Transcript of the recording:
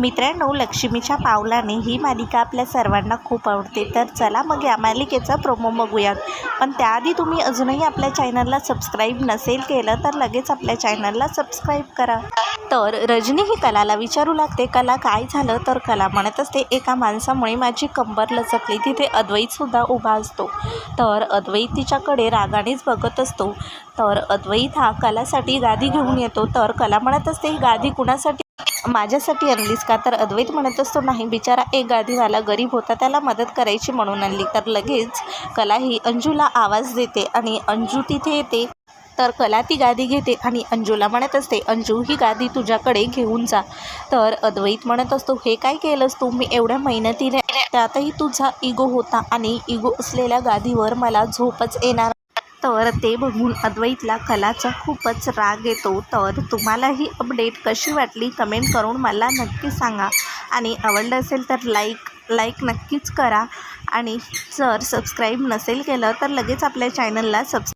मित्रांनो लक्ष्मीच्या पावलाने ही मालिका आपल्या सर्वांना खूप आवडते. तर चला मग या मालिकेचा प्रोमो बघूयात. पण त्याआधी तुम्ही अजूनही आपल्या चॅनलला सबस्क्राईब नसेल केलं तर लगेच आपल्या चॅनलला सबस्क्राईब करा. तर रजनी ही कलाला विचारू लागते कला काय झालं? तर कला म्हणत असते एका माणसामुळे माझी कंबर लचकली. तिथे अद्वैतसुद्धा उभा असतो. तर अद्वैत तिच्याकडे रागानेच बघत असतो. तर अद्वैत हा कलासाठी गादी घेऊन येतो. तर कला म्हणत असते ही गादी कुणासाठी माझ्यासाठी आणलीस का? तर अद्वैत म्हणत असतो नाही बिचारा एक गादीवाला गरीब होता त्याला मदत करायची म्हणून आणली. तर लगेच कला ही अंजूला आवाज देते आणि अंजू तिथे येते. तर कला ती गादी घेते आणि अंजूला म्हणत असते अंजू ही गादी तुझ्याकडे घेऊन जा. तर अद्वैत म्हणत असतो हे काय केलंस तू? मी एवढ्या मेहनतीने त्यातही तुझा इगो होता आणि इगो असलेल्या गादीवर मला झोपच येणार तर ते बघून अद्वैतला कलाचा खूपच राग येतो. तर तुम्हाला ही अपडेट कशी वाटली कमेंट करून मला नक्की सांगा. आणि आवडलं असेल तर लाईक लाईक नक्कीच करा. आणि जर सबस्क्राईब नसेल केलं तर लगेच आपल्या चॅनलला सबस्क्राईब